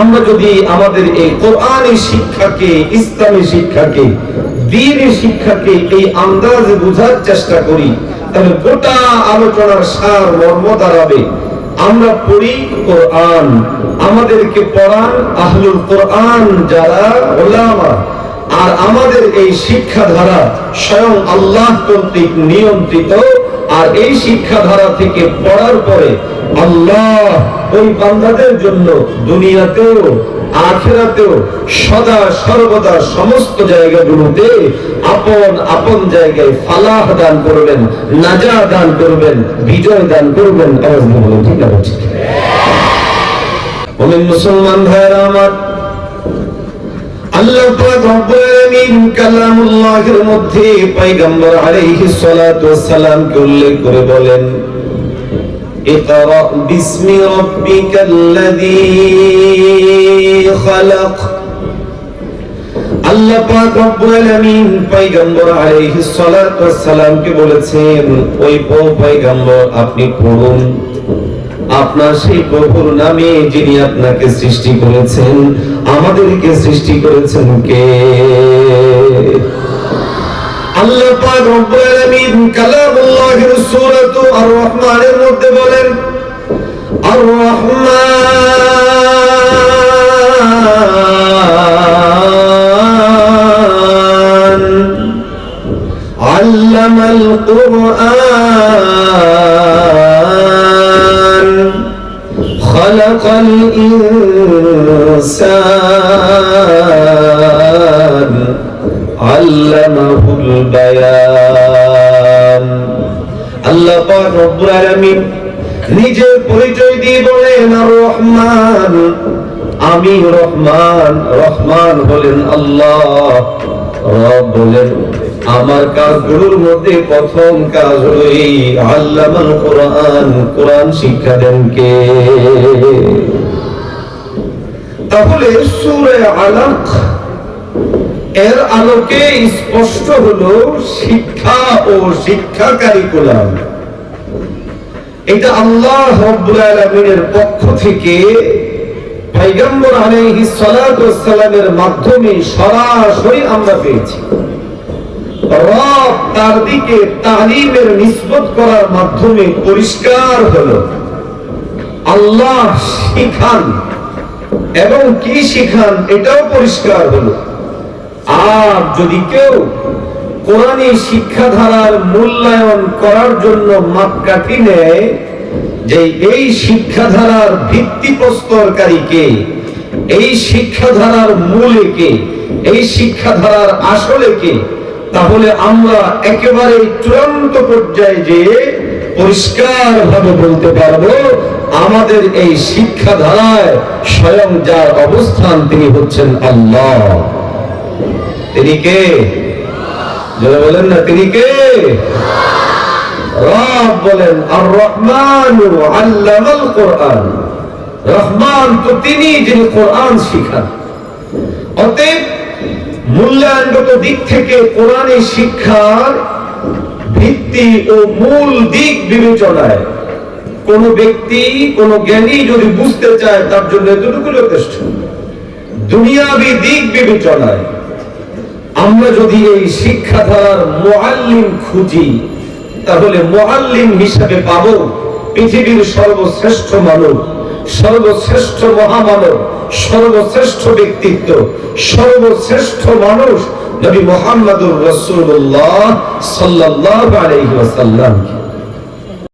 আমরা যদি আমাদের এই কোরআনী শিক্ষাকে, ইসলামী শিক্ষাকে, দিনের শিক্ষাকে এই আন্দাজে বোঝার চেষ্টা করি, তাহলে গোটা আলোচনার সার মর্ম দাঁড়াবে। আমরা পড়ি কোরআন, আমাদেরকে পড়ান আহলুল কোরআন যারা ওলামা, আর আমাদের এই শিক্ষাধারা স্বয়ং আল্লাহ কর্তৃক নিয়ন্ত্রিত, আর এই শিক্ষাধারা থেকে পড়ার পরে আল্লাহ ওই বান্দাদের জন্য দুনিয়াতেও, আখেরাতেও, সদা সর্বদা সমস্ত জায়গাগুলোতে আপন আপন জায়গায় ফালাহ দান করবেন নাজা দান করবেন, বিজয় দান করবেন ঠিক আছে মুসলমান আমার, আল্লাহ রব্বুল কালামুল্লাহের মধ্যে পয়গম্বর আলাইহিস সালাতু ওয়াস সালামকে উল্লেখ করে বলেন اقرأ باسم ربك الذي خلق আল্লাহ পাক রব্বুল আলামিন পয়গম্বর আলাইহিস সালাতু ওয়াস সালামকে বলেছেন ওই পয়গম্বর আপনি পড়ুন আপনার সেই প্রভুর নামে যিনি আপনাকে সৃষ্টি করেছেন আমাদেরকে সৃষ্টি করেছেন কে আল্লাহ পাক রব্বুল আলামিন কালামুল্লাহির সূরাতু আর রহমানের মধ্যে বলেন আর রহমান আল্লামাল কুরআন খলাকাল ইনসান আল্লাহুল আল্লাহ নিজের পরিচয় দিয়ে বলেন রহমান। আমি রহমান রহমান বলেন আল্লাহ। বলেন, আমার কাজগুলোর মধ্যে প্রথম কাজ হলো এই কোরআন। কোরআন শিক্ষা দেন কে? তাহলে সূরা আলাক এর আলোকে স্পষ্ট হলো শিক্ষা ও শিক্ষা কারিকুলাম এটা আল্লাহ রব্বুল পক্ষ থেকে মাধ্যমে সরাসরি আমরা পেয়েছি। রব তার দিকে তালিমের নিসবত করার মাধ্যমে পরিষ্কার হলো। আল্লাহ শিখান। এবং কি শিখান? এটাও পরিষ্কার হলো। আর যদি কেউ কোরআনী শিক্ষাধারার মূল্যায়ন করার জন্য মাপকাঠি নেয় যে এই শিক্ষাধারার ভিত্তিপ্রস্তরকারী কে এই শিক্ষাধারার মূলে কে এই শিক্ষাধারার আসলে কে তাহলে আমরা একেবারে চূড়ান্ত পর্যায়ে যে পরিষ্কার ভাবে বলতে পারব, আমাদের এই শিক্ষাধারায় স্বয়ং যার অবস্থান তিনি হচ্ছেন আল্লাহ। তিনি কে? যারা বলেন না, তিনি কে? রব বলেন আর রহমান আল্লামাল কোরআন। রহমান তো তিনি যিনি কোরআন শিখান। অতএব মূল্যায়নগত দিক থেকে কোরআনের শিক্ষার ভিত্তি ও মূল দিক বিবেচনায় কোন ব্যক্তি, কোন জ্ঞানী যদি বুঝতে চায়, তার জন্য এতটুকু যথেষ্ট। দুনিয়াবি দিক বিবেচনায় আমরা যদি এই শিক্ষাধারার মোয়াল্লিম খুঁজি, তাহলে মোয়াল্লিম হিসাবে পাব পৃথিবীর সর্বশ্রেষ্ঠ মানব সর্বশ্রেষ্ঠ মহামানব, সর্বশ্রেষ্ঠ ব্যক্তিত্ব, সর্বশ্রেষ্ঠ মানুষ নবী মোহাম্মদুর রসুল্লাহ সাল্লাহ আলাইহি ওয়াসাল্লাম।